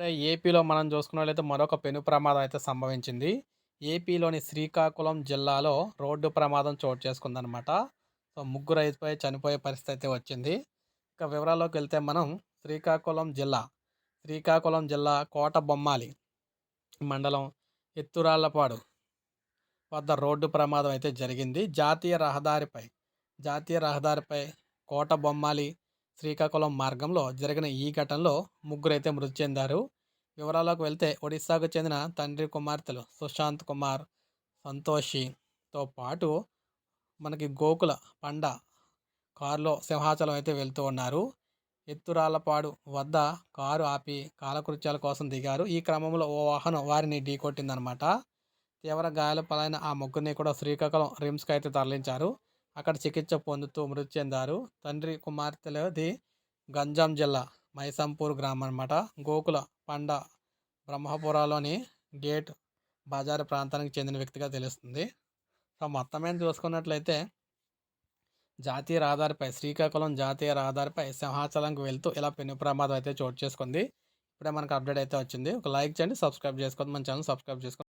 ఇప్పుడే ఏపీలో మనం చూసుకున్నట్లయితే మరొక పెను ప్రమాదం అయితే సంభవించింది. ఏపీలోని శ్రీకాకుళం జిల్లాలో రోడ్డు ప్రమాదం చోటు చేసుకుందనమాట సో ముగ్గురు అయిపోయి చనిపోయే పరిస్థితి అయితే వచ్చింది. ఇక వివరాల్లోకి వెళ్తే మనం శ్రీకాకుళం జిల్లా శ్రీకాకుళం జిల్లా కోట బొమ్మాలి మండలం ఎత్తురాళ్ళపాడు వద్ద రోడ్డు ప్రమాదం అయితే జరిగింది. జాతీయ రహదారిపై జాతీయ రహదారిపై కోట బొమ్మాలి శ్రీకాకుళం మార్గంలో జరిగిన ఈ ఘటనలో ముగ్గురైతే మృతి చెందారు. వివరాల్లోకి వెళ్తే ఒడిశాకు చెందిన తండ్రి కుమార్తెలు సుశాంత్ కుమార్ సంతోషితో పాటు మనకి గోకుల పండ కారులో సింహాచలం అయితే వెళ్తూ ఉన్నారు. ఎత్తురాలపాడు వద్ద కారు ఆపి కాలకృత్యాల కోసం దిగారు. ఈ క్రమంలో ఓ వాహనం వారిని ఢీకొట్టిందనమాట. తీవ్ర గాయాల పాలైన ఆ ముగ్గురిని కూడా శ్రీకాకుళం రిమ్స్కి అయితే తరలించారు. అక్కడ చికిత్స పొందుతూ మృతి చెందారు. తండ్రి కుమార్తెలది గంజాం జిల్లా మైసంపూర్ గ్రామం అనమాట గోకుల పండ బ్రహ్మపురాలోని గేట్ బజారు ప్రాంతానికి చెందిన వ్యక్తిగా తెలుస్తుంది. సో మొత్తం మీద చూసుకున్నట్లయితే జాతీయ రహదారిపై శ్రీకాకుళం జాతీయ రహదారిపై సింహాచలంకి వెళ్తూ ఇలా పెను ప్రమాదం అయితే చోటు చేసుకుంది. ఇప్పుడే మనకు అప్డేట్ అయితే వచ్చింది. ఒక లైక్ చేయండి సబ్స్క్రైబ్ చేసుకోండి. మన ఛానల్ సబ్స్క్రైబ్ చేసుకోండి.